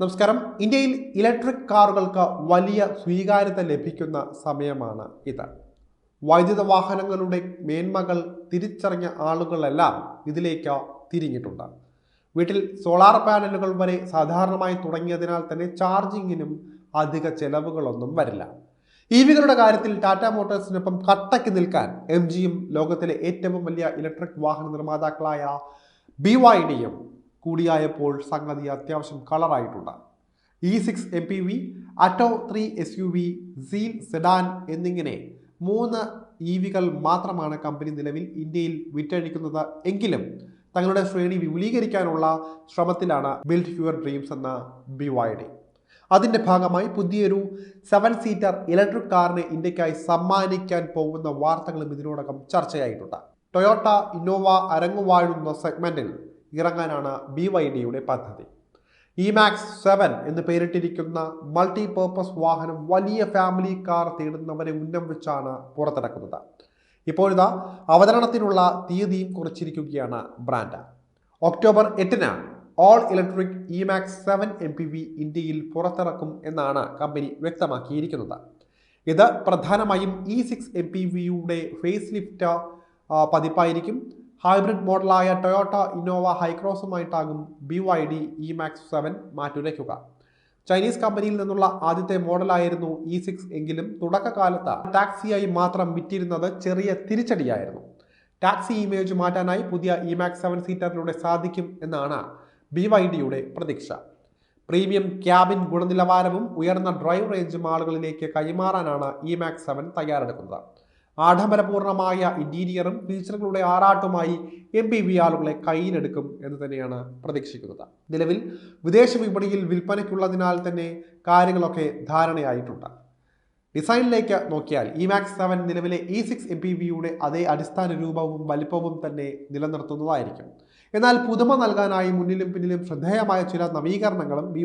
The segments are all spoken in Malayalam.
നമസ്കാരം. ഇന്ത്യയിൽ ഇലക്ട്രിക് കാറുകൾക്ക് വലിയ സ്വീകാര്യത ലഭിക്കുന്ന സമയമാണ് ഇത്. വൈദ്യുത വാഹനങ്ങളുടെ മേന്മകൾ തിരിച്ചറിഞ്ഞ ആളുകളെല്ലാം ഇതിലേക്ക് തിരിഞ്ഞിട്ടുണ്ട്. വീട്ടിൽ സോളാർ പാനലുകൾ വരെ സാധാരണമായി തുടങ്ങിയതിനാൽ തന്നെ ചാർജിങ്ങിനും അധിക ചെലവുകളൊന്നും വരില്ല. ഇ വികളുടെ കാര്യത്തിൽ ടാറ്റ മോട്ടോഴ്സിനൊപ്പം കട്ടയ്ക്ക് നിൽക്കാൻ എം ജിയും ലോകത്തിലെ ഏറ്റവും വലിയ ഇലക്ട്രിക് വാഹന നിർമ്മാതാക്കളായ ബി വൈ ഡിയും കൂടിയായപ്പോൾ സംഗതി അത്യാവശ്യം കളറായിട്ടുണ്ട്. E six M P V Atto three S U V Seal sedan എന്നിങ്ങനെ മൂന്ന് ഇ വികൾ മാത്രമാണ് കമ്പനി നിലവിൽ ഇന്ത്യയിൽ വിറ്റഴിക്കുന്നത്. എങ്കിലും തങ്ങളുടെ ശ്രേണി വിപുലീകരിക്കാനുള്ള ശ്രമത്തിലാണ് ബിൽഡ് യുവർ ഡ്രീംസ് എന്ന ബി വൈ ഡി അതിന്റെ ഭാഗമായി പുതിയൊരു സെവൻ സീറ്റർ ഇലക്ട്രിക് കാറിനെ ഇന്ത്യക്കായി സമ്മാനിക്കാൻ പോകുന്ന വാർത്തകളും ഇതിനോടകം ചർച്ചയായിട്ടുണ്ട്. ടൊയോട്ട ഇന്നോവ അരങ്ങുവാഴുന്ന സെഗ്മെന്റിൽ ഇറങ്ങാനാണ് ബി വൈ ഡിയുടെ പദ്ധതി. ഇ മാക്സ് സെവൻ എന്ന് പേരിട്ടിരിക്കുന്ന മൾട്ടി പർപ്പസ് വാഹനം വലിയ ഫാമിലി കാർ തേടുന്നവരെ ഉന്നം വെച്ചാണ് പുറത്തിറക്കുന്നത്. ഇപ്പോഴിതാ അവതരണത്തിനുള്ള തീയതിയും കുറിച്ചിരിക്കുകയാണ് ബ്രാൻഡ്. ഒക്ടോബർ എട്ടിനാണ് all electric E Max seven M P V India പുറത്തിറക്കും എന്നാണ് കമ്പനി വ്യക്തമാക്കിയിരിക്കുന്നത്. ഇത് പ്രധാനമായും ഇ സിക്സ് എം പി വിയുടെ ഫേസ് ലിഫ്റ്റ് പതിപ്പായിരിക്കും. ഹൈബ്രിഡ് മോഡലായ Toyota Innova ഹൈക്രോസുമായിട്ടാകും B Y D E Max seven മാറ്റുരയ്ക്കുക. Chinese കമ്പനിയിൽ നിന്നുള്ള ആദ്യത്തെ മോഡലായിരുന്നു ഇ സിക്സ് എങ്കിലും തുടക്കകാലത്ത് ടാക്സിയായി മാത്രം വിറ്റിരുന്നത് ചെറിയ തിരിച്ചടിയായിരുന്നു. ടാക്സി ഇമേജ് മാറ്റാനായി പുതിയ ഇ മാക്സ് സെവൻ സീറ്ററിലൂടെ സാധിക്കും എന്നാണ് ബി വൈ ഡിയുടെ പ്രതീക്ഷ. പ്രീമിയം ക്യാബിൻ ഗുണനിലവാരവും ഉയർന്ന ഡ്രൈവ് റേഞ്ചും ആളുകളിലേക്ക് കൈമാറാനാണ് ഇ മാക്സ് സെവൻ തയ്യാറെടുക്കുന്നത്. ആഡംബരപൂർണമായ ഇന്റീരിയറും ഫീച്ചറുകളുടെ ആറാട്ടുമായി എം പി വി ആളുകളെ കയ്യിലെടുക്കും എന്ന് തന്നെയാണ് പ്രതീക്ഷിക്കുന്നത്. നിലവിൽ വിദേശ വിപണിയിൽ വിൽപ്പനയ്ക്കുള്ളതിനാൽ തന്നെ കാര്യങ്ങളൊക്കെ ധാരണയായിട്ടുണ്ട്. ഡിസൈനിലേക്ക് നോക്കിയാൽ ഇ മാക്സ് സെവൻ നിലവിലെ ഇ സിക്സ് എം പി വിയുടെ അതേ അടിസ്ഥാന രൂപവും വലിപ്പവും തന്നെ നിലനിർത്തുന്നതായിരിക്കും. എന്നാൽ പുതുമ നൽകാനായി മുന്നിലും പിന്നിലും ശ്രദ്ധേയമായ ചില നവീകരണങ്ങളും ബി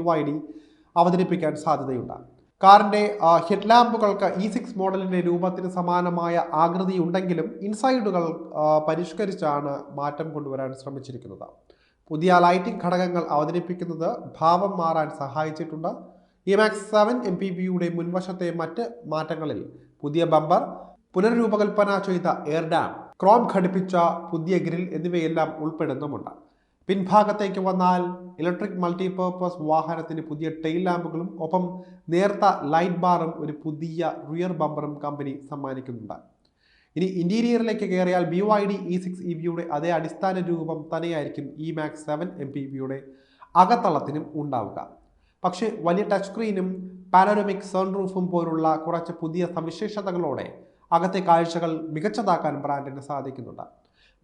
അവതരിപ്പിക്കാൻ സാധ്യതയുണ്ട്. കാറിന്റെ ഹെഡ് ലാമ്പുകൾക്ക് ഇ സിക്സ് മോഡലിന്റെ രൂപത്തിന് സമാനമായ ആകൃതി ഉണ്ടെങ്കിലും ഇൻസൈഡുകൾ പരിഷ്കരിച്ചാണ് മാറ്റം കൊണ്ടുവരാൻ ശ്രമിച്ചിരിക്കുന്നത്. പുതിയ ലൈറ്റിംഗ് ഘടകങ്ങൾ അവതരിപ്പിക്കുന്നത് ഭാവം മാറാൻ സഹായിച്ചിട്ടുണ്ട്. E Max seven M P വിയുടെ മുൻവശത്തെ മറ്റ് മാറ്റങ്ങളിൽ പുതിയ ബമ്പർ പുനർരൂപകൽപ്പന ചെയ്ത എയർ ഡാം ക്രോം ഘടിപ്പിച്ച പുതിയ ഗ്രിൽ എന്നിവയെല്ലാം ഉൾപ്പെടുന്നുമുണ്ട്. പിൻഭാഗത്തേക്ക് വന്നാൽ ഇലക്ട്രിക് മൾട്ടിപർപ്പസ് വാഹനത്തിന് പുതിയ ടെയിൽ ലാമ്പുകളും ഒപ്പം നേർത്ത ലൈറ്റ് ബാറും ഒരു പുതിയ റിയർ ബമ്പറും കമ്പനി സമ്മാനിക്കുന്നുണ്ട്. ഇനി ഇന്റീരിയറിലേക്ക് കയറിയാൽ B Y D E six E വിയുടെ അതേ അടിസ്ഥാന രൂപം തന്നെയായിരിക്കും E Max seven M P വിയുടെ അകത്തളത്തിനും ഉണ്ടാവുക. പക്ഷേ വലിയ ടച്ച് സ്ക്രീനും പാനോരമിക് സൺറൂഫും പോലുള്ള കുറച്ച് പുതിയ സവിശേഷതകളോടെ അകത്തെ കാഴ്ചകൾ മികച്ചതാക്കാൻ ബ്രാൻഡിന് സാധിക്കുന്നുണ്ട്.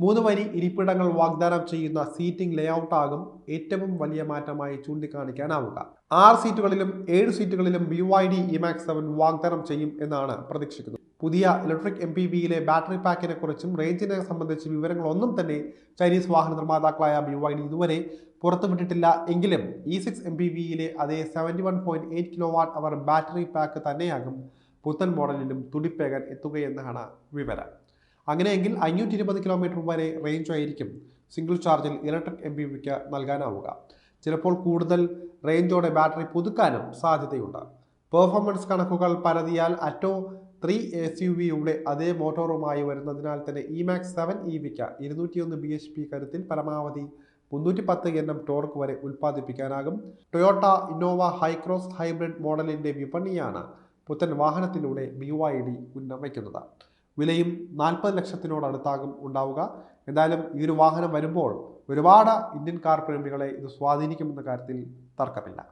മൂന്ന് വരി ഇരിപ്പിടങ്ങൾ വാഗ്ദാനം ചെയ്യുന്ന സീറ്റിംഗ് ലേഔട്ട് ആകും ഏറ്റവും വലിയ മാറ്റമായി ചൂണ്ടിക്കാണിക്കാനാവുക. ആറ് സീറ്റുകളിലും ഏഴ് സീറ്റുകളിലും B Y D E Max seven വാഗ്ദാനം ചെയ്യും എന്നാണ് പ്രതീക്ഷിക്കുന്നത്. പുതിയ ഇലക്ട്രിക് എം പി വിയിലെ ബാറ്ററി പാക്കിനെ കുറിച്ചും റേഞ്ചിനെ സംബന്ധിച്ച് വിവരങ്ങളൊന്നും തന്നെ ചൈനീസ് വാഹന നിർമ്മാതാക്കളായ ബി വൈ ഡി ഇതുവരെ പുറത്തുവിട്ടിട്ടില്ല. എങ്കിലും ഇ സിക്സ് എം പി വിയിലെ അതേ seventy one point eight kilowatt hour battery pack തന്നെയാകും പുത്തൻ മോഡലിലും തുടിപ്പേകാൻ എത്തുകയെന്നാണ് വിവരം. അങ്ങനെയെങ്കിൽ അഞ്ഞൂറ്റി ഇരുപത് കിലോമീറ്റർ വരെ റേഞ്ച് ആയിരിക്കും. സിംഗിൾ ചാർജിൽ ഇലക്ട്രിക് എം ബി വിക്ക് നൽകാനാവുക. ചിലപ്പോൾ കൂടുതൽ റേഞ്ചോടെ ബാറ്ററി പുതുക്കാനും സാധ്യതയുണ്ട്. പെർഫോമൻസ് കണക്കുകൾ പരതിയാൽ അറ്റോ ത്രീ എസ് യു വിയുടെ അതേ മോട്ടോറുമായി വരുന്നതിനാൽ തന്നെ ഇ മാക്സ് സെവൻ ഇ വിക്ക് ഇരുന്നൂറ്റിയൊന്ന് ബി എച്ച് പി കരുത്തിൽ പരമാവധി മുന്നൂറ്റി പത്ത് എൻ എം ടോർക്ക് വരെ ഉൽപ്പാദിപ്പിക്കാനാകും. ടൊയോട്ട ഇന്നോവ ഹൈക്രോസ് ഹൈബ്രിഡ് മോഡലിന്റെ വിപണിയാണ് പുത്തൻ വാഹനത്തിലൂടെ ബി വൈ ഡി ഉന്നം വയ്ക്കുന്നത് വിലയും നാൽപ്പത് ലക്ഷത്തിനോടടുത്താകും ഉണ്ടാവുക. എന്തായാലും ഈ ഒരു വാഹനം വരുമ്പോൾ ഒരുപാട് ഇന്ത്യൻ കാർ പ്രേമികളെ ഇത് സ്വാധീനിക്കുമെന്ന കാര്യത്തിൽ തർക്കമില്ല.